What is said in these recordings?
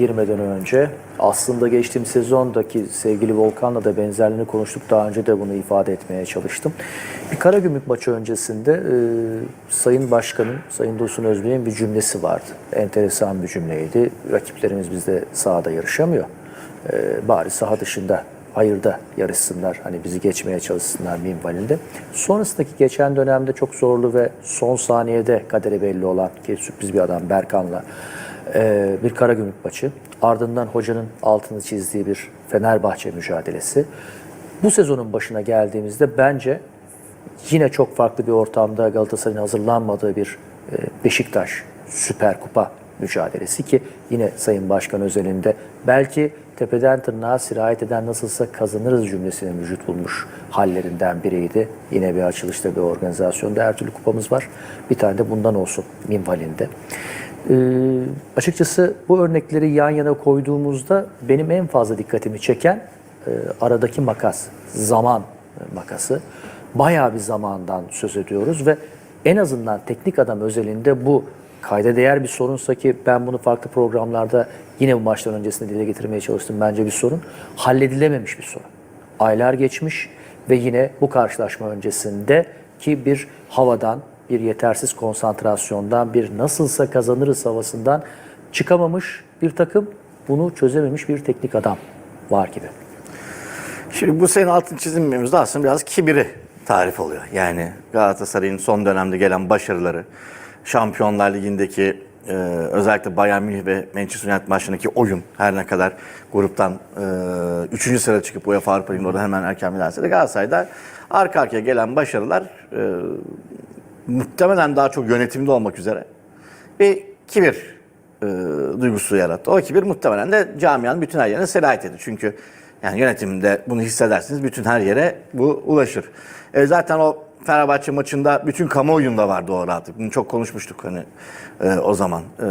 girmeden önce aslında geçtiğim sezondaki sevgili Volkan'la da benzerliğini konuştuk. Daha önce de bunu ifade etmeye çalıştım. Bir Karagümrük maçı öncesinde e, Sayın Başkan'ın, Sayın Dursun Özbey'in bir cümlesi vardı. Enteresan bir cümleydi. Rakiplerimiz bizde sahada yarışamıyor. E, bari saha dışında hayırda yarışsınlar. Hani bizi geçmeye çalışsınlar minvalinde. Sonrasındaki geçen dönemde çok zorlu ve son saniyede kaderi belli olan ki sürpriz bir adam Berkan'la ee, bir Karagümrük maçı. Ardından hocanın altını çizdiği bir Fenerbahçe mücadelesi. Bu sezonun başına geldiğimizde bence yine çok farklı bir ortamda Galatasaray'ın hazırlanmadığı bir e, Beşiktaş Süper Kupa mücadelesi ki yine Sayın Başkan özelinde belki tepeden tırnağa sirayet eden nasılsa kazanırız cümlesinin vücut bulmuş hallerinden biriydi. Yine bir açılışta bir organizasyonda her türlü kupamız var. Bir tane de bundan olsun minvalinde. Ee, açıkçası bu örnekleri yan yana koyduğumuzda benim en fazla dikkatimi çeken e, aradaki makas, zaman makası. Bayağı bir zamandan söz ediyoruz ve en azından teknik adam özelinde bu kayda değer bir sorunsa ki ben bunu farklı programlarda yine bu maçtan öncesinde dile getirmeye çalıştım. Bence bir sorun. Halledilememiş bir sorun. Aylar geçmiş ve yine bu karşılaşma öncesinde ki bir havadan, bir yetersiz konsantrasyondan, bir nasılsa kazanırız havasından çıkamamış bir takım, bunu çözememiş bir teknik adam var gibi. Şimdi bu senin altın çizimimizde aslında biraz kibiri tarif oluyor. Yani Galatasaray'ın son dönemde gelen başarıları, Şampiyonlar Ligi'ndeki e, özellikle Bayern Münih ve Manchester United maçındaki oyun her ne kadar gruptan 3. E, sırada çıkıp UEFA Avrupa Ligi'nde orada hemen erken bilense de Galatasaray'da arka arkaya gelen başarılar e, muhtemelen daha çok yönetimde olmak üzere bir kibir e, duygusu yarattı. O kibir muhtemelen de camianın bütün her yerine sirayet etti. Çünkü yani yönetimde bunu hissedersiniz bütün her yere bu ulaşır. E, zaten o Fenerbahçe maçında bütün kamuoyunda vardı o rahatlık. Bunu çok konuşmuştuk hani e, o zaman. E,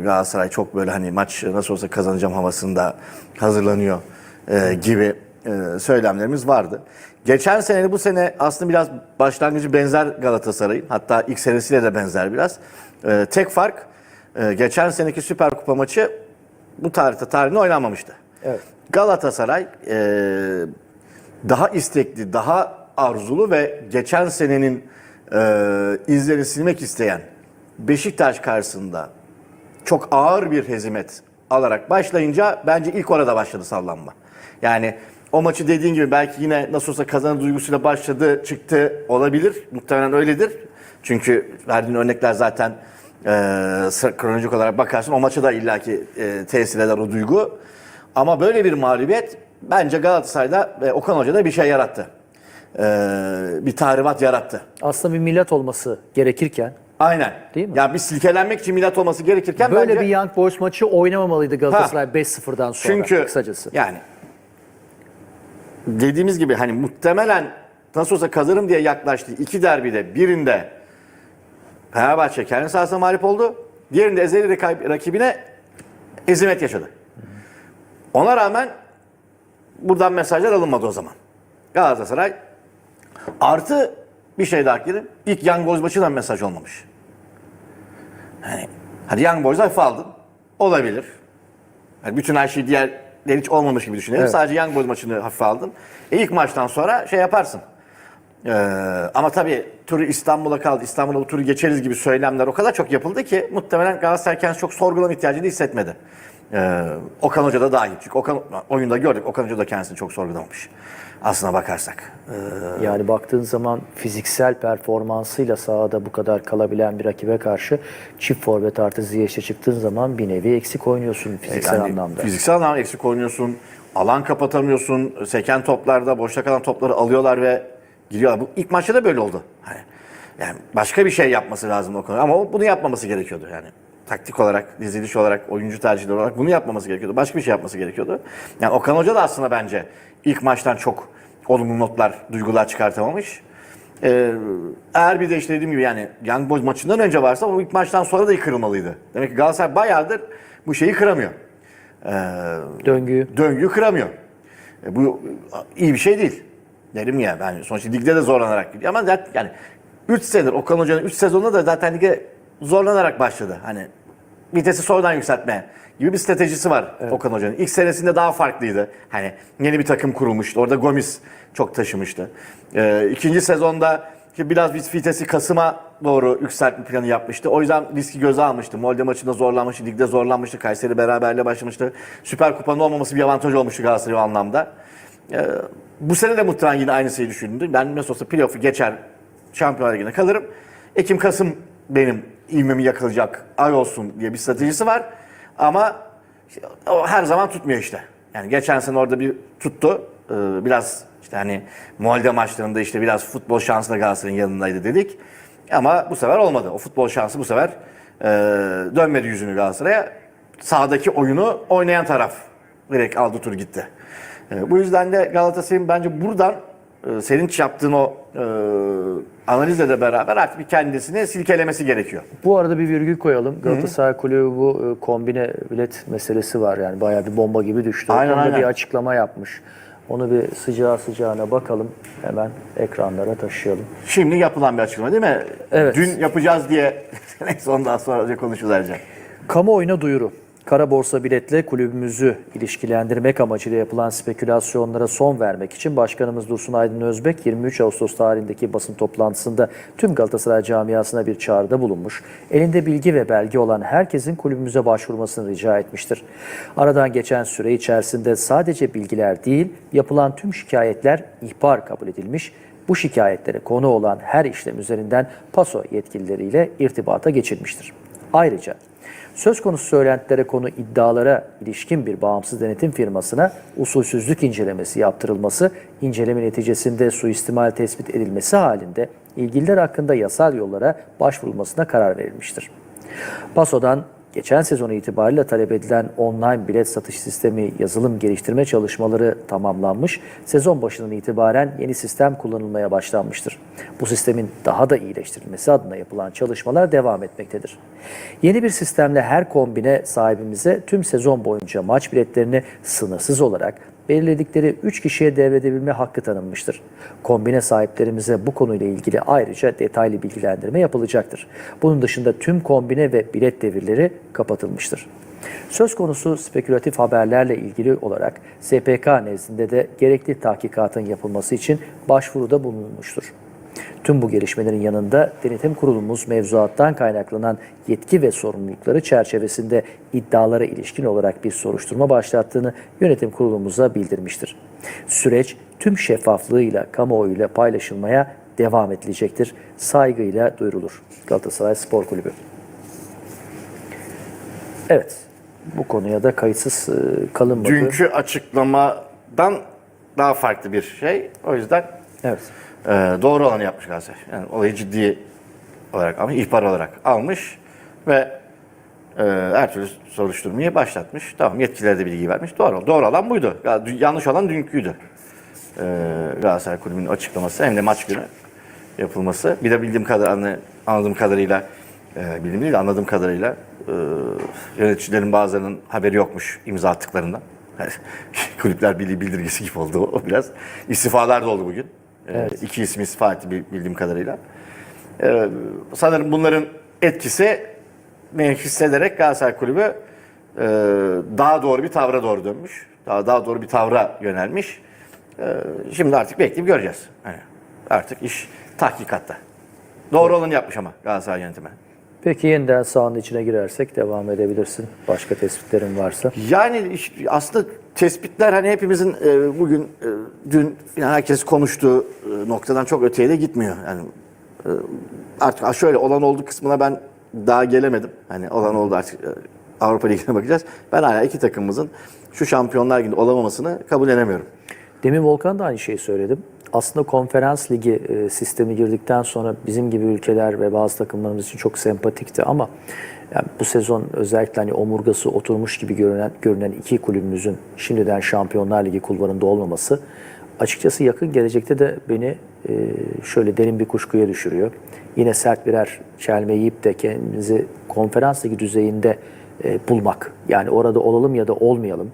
Galatasaray çok böyle hani maç nasıl olsa kazanacağım havasında hazırlanıyor e, gibi e, söylemlerimiz vardı. Geçen sene bu sene aslında biraz başlangıcı benzer Galatasaray'ın. Hatta ilk senesiyle de benzer biraz. E, tek fark e, geçen seneki Süper Kupa maçı bu tarihte tarihinde oynanmamıştı. Evet. Galatasaray e, daha istekli, daha arzulu ve geçen senenin e, izlerini silmek isteyen Beşiktaş karşısında çok ağır bir hezimet alarak başlayınca bence ilk orada başladı sallanma. Yani o maçı dediğin gibi belki yine nasıl olsa kazanır duygusuyla başladı, çıktı olabilir. Muhtemelen öyledir. Çünkü verdiğin örnekler zaten e, kronolojik olarak bakarsın o maça da illaki e, tesir eder o duygu. Ama böyle bir mağlubiyet bence Galatasaray'da ve Okan Hoca'da bir şey yarattı. E, bir tahribat yarattı. Aslında bir millet olması gerekirken Aynen. Değil mi? Yani bir silkelenmek için milat olması gerekirken böyle bence... bir Young Boys maçı oynamamalıydı Galatasaray 5-0'dan sonra Çünkü kısacası. yani dediğimiz gibi hani muhtemelen nasıl olsa kazanırım diye yaklaştığı iki derbide birinde Fenerbahçe kendi sahasına mağlup oldu. Diğerinde ezeli rakib- rakibine ezimet yaşadı. Ona rağmen buradan mesajlar alınmadı o zaman. Galatasaray artı bir şey daha ekledim. İlk Young Boys maçından mesaj olmamış. Hani, hadi Young Boys'u hafife aldın. Olabilir. Yani bütün her şey diğerleri hiç olmamış gibi düşünelim. Evet. Sadece Young Boys maçını hafife aldın. E ilk maçtan sonra şey yaparsın. Ee, ama tabii turu İstanbul'a kaldı. İstanbul'a bu turu geçeriz gibi söylemler o kadar çok yapıldı ki muhtemelen Galatasaray kendisi çok sorgulama ihtiyacını hissetmedi. Ee, Okan Hoca da dahil. Çünkü Okan, oyunda gördük. Okan Hoca da kendisini çok sorgulamamış. Aslına bakarsak. Ee, Yani baktığın zaman fiziksel performansıyla sahada bu kadar kalabilen bir rakibe karşı çift forvet artı Ziyech'e çıktığın zaman bir nevi eksik oynuyorsun fiziksel Yani anlamda. Fiziksel anlamda eksik oynuyorsun. Alan kapatamıyorsun. Seken toplarda boşta kalan topları alıyorlar ve gidiyorlar. Bu ilk maçta da böyle oldu. Hani yani başka bir şey yapması lazım o konuda. Ama bunu yapmaması gerekiyordu yani. Taktik olarak, diziliş olarak, oyuncu tercihleri olarak bunu yapmaması gerekiyordu. Başka bir şey yapması gerekiyordu. Yani Okan Hoca da aslında bence ilk maçtan çok olumlu notlar, duygular çıkartamamış. Ee, eğer bir de işte dediğim gibi yani Young Boys maçından önce varsa o ilk maçtan sonra da kırılmalıydı. Demek ki Galatasaray bayağıdır bu şeyi kıramıyor. Ee, Döngüyü. döngüyü kıramıyor. E, bu iyi bir şey değil. Derim ya ben sonuçta ligde de zorlanarak gidiyor ama zaten yani 3 senedir Okan Hoca'nın 3 sezonunda da zaten lige zorlanarak başladı. Hani vitesi sonradan yükseltmeye gibi bir stratejisi var Okan Hoca'nın. İlk senesinde daha farklıydı. Hani yeni bir takım kurulmuştu. Orada Gomis çok taşımıştı. Ee, ikinci sezonda ki biraz bir vitesi Kasım'a doğru yükseltme planı yapmıştı. O yüzden riski göze almıştı. Molde maçında zorlanmıştı, ligde zorlanmıştı. Kayseri beraberle başlamıştı. Süper Kupa'nın olmaması bir avantaj olmuştu Galatasaray o anlamda. Ee, bu sene de muhtemelen yine aynı şeyi düşündüm. Ben nasıl olsa playoff'u geçer Şampiyonlar Ligi'ne kalırım. Ekim-Kasım benim ilmimi yakalayacak ay olsun diye bir stratejisi var. Ama o her zaman tutmuyor işte. Yani geçen sene orada bir tuttu. Ee, biraz işte hani Molde maçlarında işte biraz futbol şansı da Galatasaray'ın yanındaydı dedik. Ama bu sefer olmadı. O futbol şansı bu sefer e, dönmedi yüzünü Galatasaray'a. Sahadaki oyunu oynayan taraf direkt aldı tur gitti. E, bu yüzden de Galatasaray'ın bence buradan e, senin yaptığın o e, analizle de beraber artık bir kendisini silkelemesi gerekiyor. Bu arada bir virgül koyalım. Galatasaray Kulübü bu e, kombine bilet meselesi var. Yani bayağı bir bomba gibi düştü. Aynen, O konuda aynen. bir açıklama yapmış. Onu bir sıcağı sıcağına bakalım. Hemen ekranlara taşıyalım. Şimdi yapılan bir açıklama değil mi? Evet. Dün yapacağız diye neyse ondan sonra konuşuruz ayrıca. Kamuoyuna duyuru. Kara borsa biletle kulübümüzü ilişkilendirmek amacıyla yapılan spekülasyonlara son vermek için Başkanımız Dursun Aydın Özbek 23 Ağustos tarihindeki basın toplantısında tüm Galatasaray camiasına bir çağrıda bulunmuş. Elinde bilgi ve belge olan herkesin kulübümüze başvurmasını rica etmiştir. Aradan geçen süre içerisinde sadece bilgiler değil, yapılan tüm şikayetler ihbar kabul edilmiş. Bu şikayetlere konu olan her işlem üzerinden PASO yetkilileriyle irtibata geçilmiştir. Ayrıca Söz konusu söylentilere konu iddialara ilişkin bir bağımsız denetim firmasına usulsüzlük incelemesi yaptırılması, inceleme neticesinde suistimal tespit edilmesi halinde ilgililer hakkında yasal yollara başvurulmasına karar verilmiştir. PASO'dan geçen sezon itibariyle talep edilen online bilet satış sistemi yazılım geliştirme çalışmaları tamamlanmış, sezon başından itibaren yeni sistem kullanılmaya başlanmıştır. Bu sistemin daha da iyileştirilmesi adına yapılan çalışmalar devam etmektedir. Yeni bir sistemle her kombine sahibimize tüm sezon boyunca maç biletlerini sınırsız olarak belirledikleri 3 kişiye devredebilme hakkı tanınmıştır. Kombine sahiplerimize bu konuyla ilgili ayrıca detaylı bilgilendirme yapılacaktır. Bunun dışında tüm kombine ve bilet devirleri kapatılmıştır. Söz konusu spekülatif haberlerle ilgili olarak SPK nezdinde de gerekli tahkikatın yapılması için başvuruda bulunulmuştur. Tüm bu gelişmelerin yanında denetim kurulumuz mevzuattan kaynaklanan yetki ve sorumlulukları çerçevesinde iddialara ilişkin olarak bir soruşturma başlattığını yönetim kurulumuza bildirmiştir. Süreç tüm şeffaflığıyla kamuoyuyla paylaşılmaya devam edilecektir. Saygıyla duyurulur. Galatasaray Spor Kulübü. Evet. Bu konuya da kayıtsız e, kalınmadı. Dünkü açıklamadan daha farklı bir şey. O yüzden Evet. E, doğru olanı yapmış Galatasaray. Yani olayı ciddi olarak almış, ihbar olarak almış ve e, her türlü soruşturmayı başlatmış. Tamam yetkililere de bilgi vermiş. Doğru. Doğru olan buydu. Yanlış olan dünküydü. E, Galatasaray Kulübü'nün açıklaması hem de maç günü yapılması. Bir de bildiğim kadar anla- anladığım kadarıyla e, bildiğim değil de anladığım kadarıyla e, yöneticilerin bazılarının haberi yokmuş imza attıklarından. Kulüpler Birliği bildirgesi gibi oldu o biraz. İstifalar da oldu bugün. E, İki isim istifa etti bil- bildiğim kadarıyla. E, sanırım bunların etkisi ne hissederek Galatasaray Kulübü e, daha doğru bir tavra doğru dönmüş. Daha daha doğru bir tavra yönelmiş. E, şimdi artık bekleyip göreceğiz. Hani artık iş tahkikatta. Doğru olanı yapmış ama Galatasaray yönetimi. Peki yeniden sahanın içine girersek devam edebilirsin. Başka tespitlerin varsa. Yani aslında tespitler hani hepimizin e, bugün e, dün yani herkes konuştuğu e, noktadan çok öteye de gitmiyor. Yani e, artık şöyle olan oldu kısmına ben daha gelemedim. Hani olan oldu artık e, Avrupa Ligi'ne bakacağız. Ben hala iki takımımızın şu Şampiyonlar Ligi'nde olamamasını kabul edemiyorum. Demin Volkan da aynı şeyi söyledim. Aslında konferans ligi e, sistemi girdikten sonra bizim gibi ülkeler ve bazı takımlarımız için çok sempatikti ama yani bu sezon özellikle hani omurgası oturmuş gibi görünen görünen iki kulübümüzün şimdiden Şampiyonlar Ligi kulvarında olmaması açıkçası yakın gelecekte de beni e, şöyle derin bir kuşkuya düşürüyor. Yine sert birer çelme yiyip de kendimizi konferans ligi düzeyinde e, bulmak. Yani orada olalım ya da olmayalım.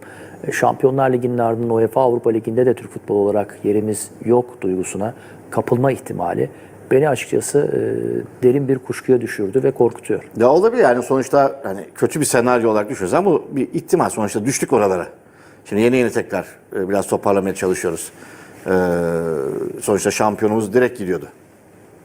E, Şampiyonlar Ligi'nin ardından UEFA Avrupa Ligi'nde de Türk futbolu olarak yerimiz yok duygusuna kapılma ihtimali beni açıkçası e, derin bir kuşkuya düşürdü ve korkutuyor. Ya olabilir yani sonuçta hani kötü bir senaryo olarak düşüyoruz ama bu bir ihtimal sonuçta düştük oralara. Şimdi yeni yeni tekrar e, biraz toparlamaya çalışıyoruz. Ee, sonuçta şampiyonumuz direkt gidiyordu.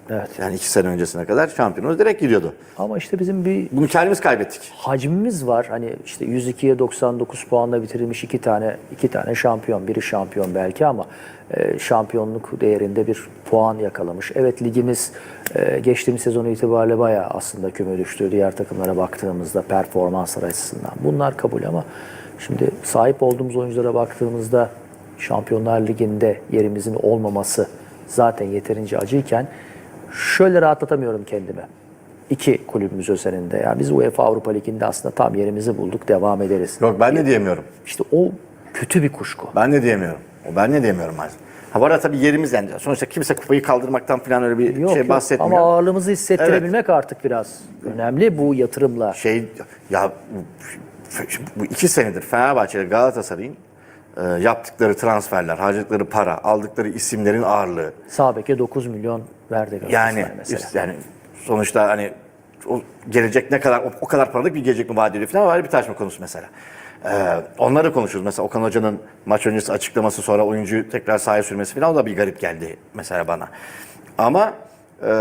Evet. Yani iki sene öncesine kadar şampiyonumuz direkt gidiyordu. Ama işte bizim bir Bunu kendimiz kaybettik. hacmimiz var. Hani işte 102'ye 99 puanla bitirilmiş iki tane iki tane şampiyon. Biri şampiyon belki ama e, şampiyonluk değerinde bir puan yakalamış. Evet ligimiz e, geçtiğimiz sezonu itibariyle bayağı aslında küme düştü. Diğer takımlara baktığımızda performanslar açısından. Bunlar kabul ama şimdi sahip olduğumuz oyunculara baktığımızda Şampiyonlar Ligi'nde yerimizin olmaması zaten yeterince acıyken şöyle rahatlatamıyorum kendimi iki kulübümüz özelinde. Ya biz UEFA Avrupa Ligi'nde aslında tam yerimizi bulduk, devam ederiz. Yok ben ne diyemiyorum. İşte o kötü bir kuşku. Ben ne diyemiyorum. O ben ne diyemiyorum maalesef. Ha bu arada tabii yerimiz yani. Sonuçta kimse kupayı kaldırmaktan falan öyle bir Yok, şey yok. bahsetmiyor. Ama ağırlığımızı hissettirebilmek artık biraz önemli bu yatırımla. şey ya bu- iki senedir Fenerbahçe'de Galatasaray'ın e, yaptıkları transferler, harcadıkları para, aldıkları isimlerin ağırlığı. Sağ beke 9 milyon verdi Yani mesela. üst- yani sonuçta hani o gelecek ne kadar o, o kadar paralık bir gelecek mi vaat ediyor falan var bir tartışma konusu mesela. Ee, onları konuşuyoruz. Mesela Okan Hoca'nın maç öncesi açıklaması sonra oyuncuyu tekrar sahaya sürmesi falan o da bir garip geldi mesela bana. Ama e,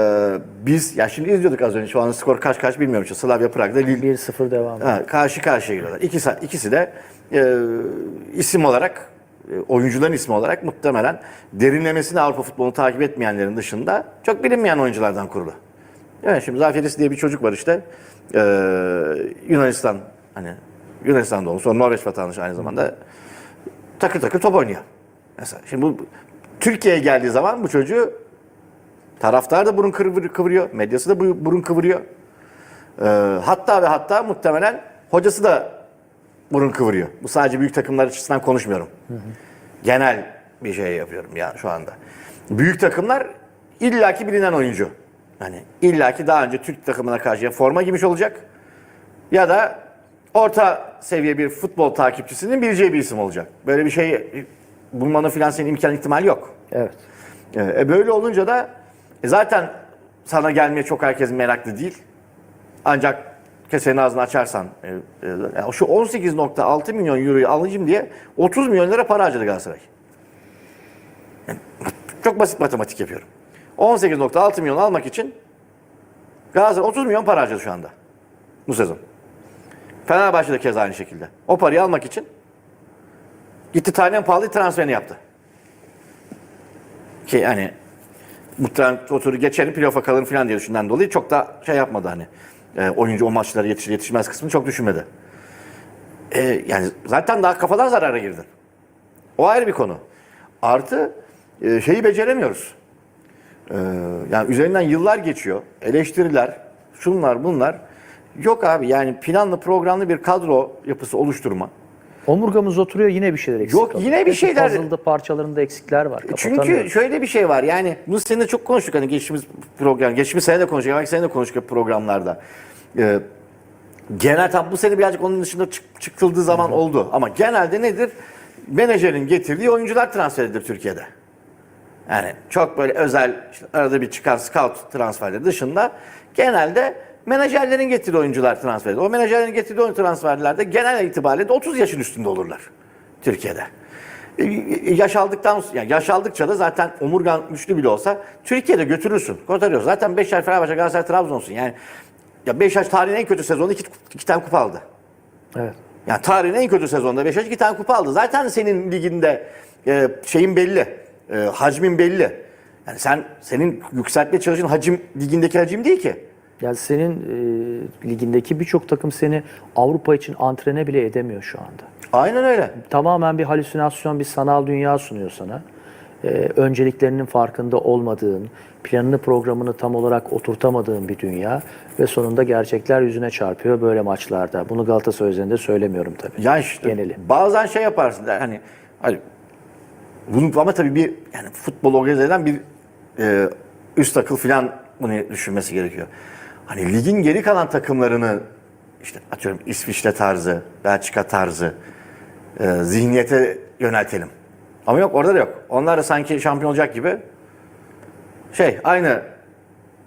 biz ya şimdi izliyorduk az önce şu an skor kaç kaç bilmiyorum. Şu Slavia Prag'da Lille 1-0 devam. Ha, karşı karşıya geliyorlar. İkisi, ikisi de e, isim olarak, oyuncuların ismi olarak muhtemelen derinlemesine Avrupa futbolunu takip etmeyenlerin dışında çok bilinmeyen oyunculardan kurulu. Yani şimdi Zaferis diye bir çocuk var işte. E, Yunanistan, hani Yunanistan doğumlu, sonra Norveç vatandaşı aynı zamanda takır takır top oynuyor. Mesela şimdi bu Türkiye'ye geldiği zaman bu çocuğu taraftar da burun kıvır- kıvırıyor, medyası da bu- burun kıvırıyor. Ee, hatta ve hatta muhtemelen hocası da burun kıvırıyor. Bu sadece büyük takımlar açısından konuşmuyorum. Genel bir şey yapıyorum ya şu anda. Büyük takımlar illaki bilinen oyuncu. Hani illaki daha önce Türk takımına karşı forma giymiş olacak ya da orta seviye bir futbol takipçisinin bileceği bir isim olacak. Böyle bir şey bulmanın filan senin imkan ihtimali yok. Evet. E, böyle olunca da e, zaten sana gelmeye çok herkes meraklı değil. Ancak kesenin ağzını açarsan e, e, şu 18.6 milyon euroyu alacağım diye 30 milyon lira para harcadı Galatasaray. Yani çok basit matematik yapıyorum. 18.6 milyon almak için Galatasaray 30 milyon para harcadı şu anda. Bu sezon. Fenerbahçe de keza aynı şekilde. O parayı almak için gitti en pahalı transferini yaptı. Ki yani muhtemelen o turu geçerim playoff'a kalırım falan diye düşünden dolayı çok da şey yapmadı hani. E, oyuncu o maçlara yetişir yetişmez kısmını çok düşünmedi. E, yani zaten daha kafadan zarara girdin. O ayrı bir konu. Artı e, şeyi beceremiyoruz. E, yani üzerinden yıllar geçiyor. Eleştiriler, şunlar bunlar. Yok abi yani planlı programlı bir kadro yapısı oluşturma. Omurgamız oturuyor yine bir şeyler eksik. Yok, kalıyor. yine bir şeyler- Puzzle'da parçalarında eksikler var. Çünkü şöyle bir şey var yani bunu seninle çok konuştuk hani geçtiğimiz program, geçtiğimiz sene de konuştuk, belki sene de konuştuk programlarda. Ee, genel tam bu sene birazcık onun dışında çık- çıkıldığı zaman oldu ama genelde nedir? Menajerin getirdiği oyuncular transfer edilir Türkiye'de. Yani çok böyle özel işte arada bir çıkan scout transferleri dışında genelde menajerlerin getirdiği oyuncular transfer edilir. O menajerlerin getirdiği oyuncu transferlerde genel itibariyle de 30 yaşın üstünde olurlar Türkiye'de. E, Yaş aldıktan yani yaş aldıkça da zaten omurgan güçlü bile olsa Türkiye'de götürürsün. Kurtarıyorsun. Zaten Beşiktaş, Fenerbahçe, Galatasaray, Trabzon'sun. Yani ya Beşiktaş tarihin en kötü sezonu iki, iki tane kupa aldı. Evet. Yani tarihin en kötü sezonunda Beşiktaş iki tane kupa aldı. Zaten senin liginde e, şeyin belli. E, hacmin belli. Yani sen senin yükseltmeye çalıştığın hacim ligindeki hacim değil ki. Yani senin e, ligindeki birçok takım seni Avrupa için antrene bile edemiyor şu anda. Aynen öyle. tamamen bir halüsinasyon, bir sanal dünya sunuyor sana. Ee, önceliklerinin farkında olmadığın, planını programını tam olarak oturtamadığın bir dünya ve sonunda gerçekler yüzüne çarpıyor böyle maçlarda. Bunu Galatasaray özelinde söylemiyorum tabii. Ya işte Geneli. bazen şey yaparsın der, hani hani bunu ama tabii bir yani futbol organize eden bir e, üst akıl falan bunu düşünmesi gerekiyor. Hani ligin geri kalan takımlarını işte atıyorum İsviçre tarzı, Belçika tarzı e, zihniyete yöneltelim. Ama yok orada da yok. Onlar da sanki şampiyon olacak gibi şey aynı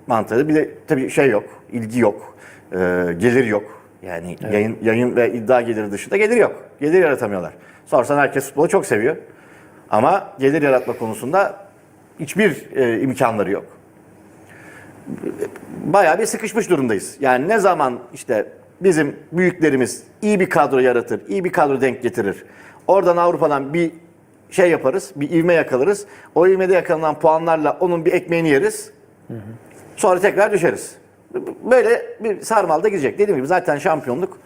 mantığı. Bir de tabii şey yok, ilgi yok, e, gelir yok. Yani yayın, yayın ve iddia geliri dışında gelir yok. Gelir yaratamıyorlar. Sorsan herkes futbolu çok seviyor. Ama gelir yaratma konusunda hiçbir e, imkanları yok. Bayağı bir sıkışmış durumdayız. Yani ne zaman işte bizim büyüklerimiz iyi bir kadro yaratır, iyi bir kadro denk getirir. Oradan Avrupa'dan bir şey yaparız, bir ivme yakalarız. O ivmede yakalanan puanlarla onun bir ekmeğini yeriz. Sonra tekrar düşeriz. Böyle bir sarmalda gidecek. Dediğim gibi zaten şampiyonluk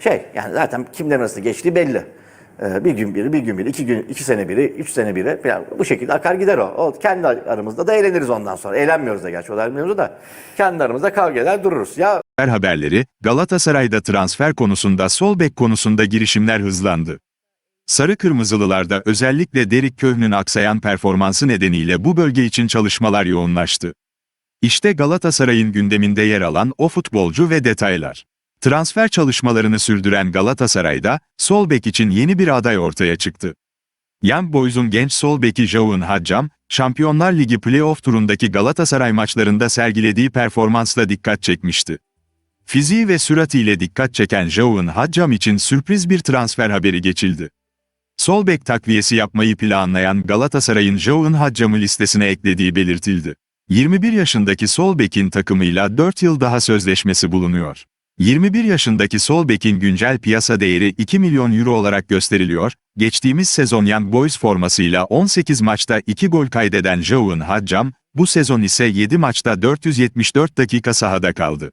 şey yani zaten kimlerin arasında geçtiği belli. Ee, bir gün biri, bir gün biri, iki gün, iki sene biri, üç sene biri falan bu şekilde akar gider o. O kendi aramızda da eğleniriz ondan sonra. Eğlenmiyoruz da gerçi o da mevzu da. Kendi aramızda kavga eder dururuz. Ya Transfer haberleri, Galatasaray'da transfer konusunda sol bek konusunda girişimler hızlandı. Sarı Kırmızılılarda özellikle Derek Köhn'ün aksayan performansı nedeniyle bu bölge için çalışmalar yoğunlaştı. İşte Galatasaray'ın gündeminde yer alan o futbolcu ve detaylar. Transfer çalışmalarını sürdüren Galatasaray'da, sol bek için yeni bir aday ortaya çıktı. Young Boys'un genç sol beki João Haccam, Şampiyonlar Ligi playoff turundaki Galatasaray maçlarında sergilediği performansla dikkat çekmişti. Fiziği ve süratiyle dikkat çeken João Haccam için sürpriz bir transfer haberi geçildi. Sol bek takviyesi yapmayı planlayan Galatasaray'ın João Haccam'ı listesine eklediği belirtildi. 21 yaşındaki sol bekin takımıyla 4 yıl daha sözleşmesi bulunuyor. 21 yaşındaki sol bekin güncel piyasa değeri 2 milyon euro olarak gösteriliyor. Geçtiğimiz sezon Young Boys formasıyla 18 maçta 2 gol kaydeden João Haccam, bu sezon ise 7 maçta 474 dakika sahada kaldı.